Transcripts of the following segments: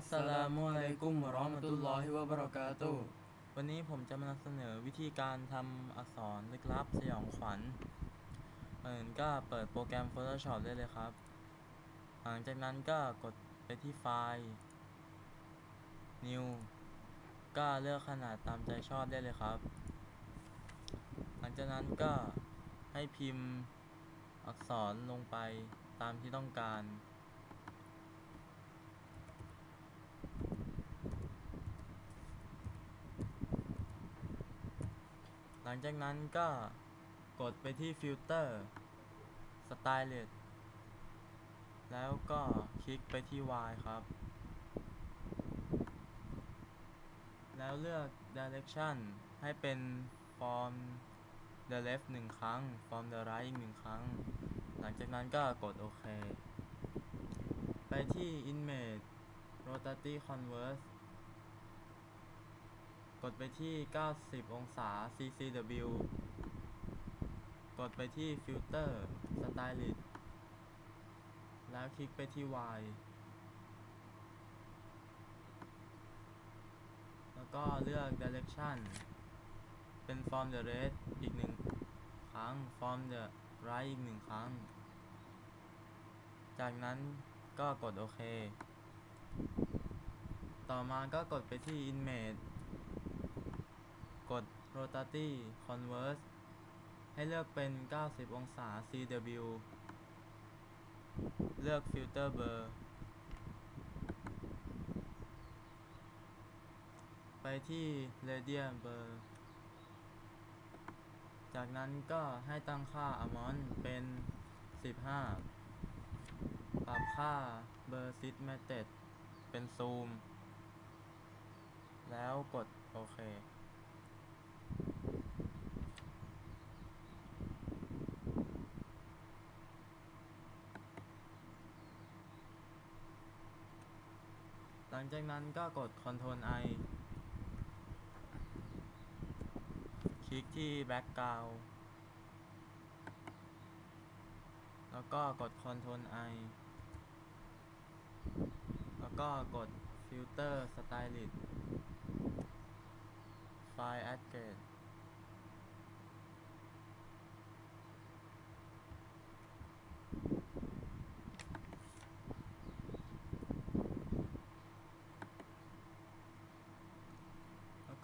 อัสสลามุอะลัยกุมวะเราะห์มะตุลลอฮิวะบะเราะกาตุฮ์วันนี้ผมจะมานำเสนอวิธีการทำอักษรลึกลับสยองขวัญก่อนอื่นก็เปิดโปรแกรม Photoshop ได้เลยครับ หลังจากนั้นก็กดไปที่ไฟล์ New ก็เลือกขนาดตามใจชอบได้เลยครับ หลังจากนั้นก็ให้พิมพ์อักษรลงไปตามที่ต้องการ ลังจากนั้นก็กดไปที่ฟิลเตอร์ Stylus แล้วก็คลิกไปที่ Y ครับ แล้วเลือก Direction ให้เป็น From the left หนึ่งครั้ง From the right อีกหนึ่งครั้ง หลังจากนั้นก็กดโอเค ไปที่ Image Rotary Converse กดไปที่ 90 องศา CCW กดไปที่ Filter Stylus แล้วคลิกไปที่ Y แล้วก็เลือก Direction เป็น From the left อีกหนึ่งครั้ง From the right อีกหนึ่งครั้ง จากนั้นก็กดโอเค ต่อมาก็กดไปที่ Image กด Rotary Converse ให้เลือกเป็น 90 องศา CW เลือก Filter Blur ไปที่ Radiant Blur จากนั้นก็ให้ตั้งค่า Amount เป็น 15 ปรับค่า Blur Sit Method เป็น Zoom แล้วกดโอเค ลังจากนั้นก็กด Ctrl I คลิกที่ Background แล้วก็กด Ctrl I แล้วก็กด Filter Stylist File Add Grade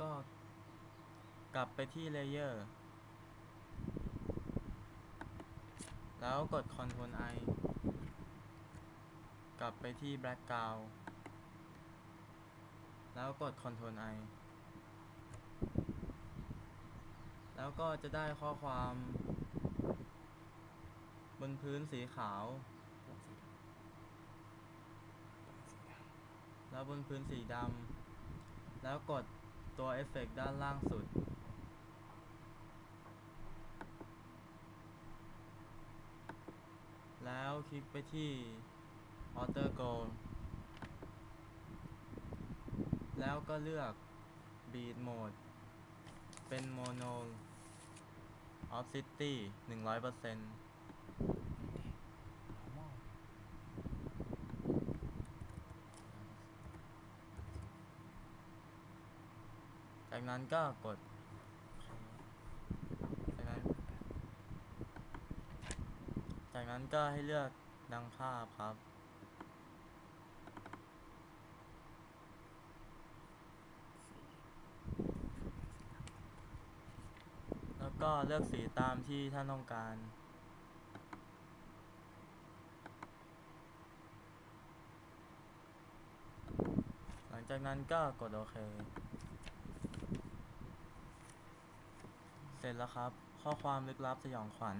ก็ กลับไปที่ Layer แล้วกด Ctrl I กลับไปที่ Background แล้วกด Ctrl I แล้วก็จะได้ข้อความ บนพื้นสีขาว แล้วบนพื้นสีดำ แล้วกดตัวเอฟเฟกต์ด้านล่างสุด แล้วคลิกไปที่ Auto Go แล้วก็เลือก Beat Mode เป็น Mono Off City 100%จากนั้นก็กด จากนั้น จากนั้นก็ให้เลือกดังภาพครับ แล้วก็เลือกสีตามที่ท่านต้องการหลังจากนั้นก็กดโอเค เสร็จแล้วครับ ข้อความลึกลับสยองขวัญ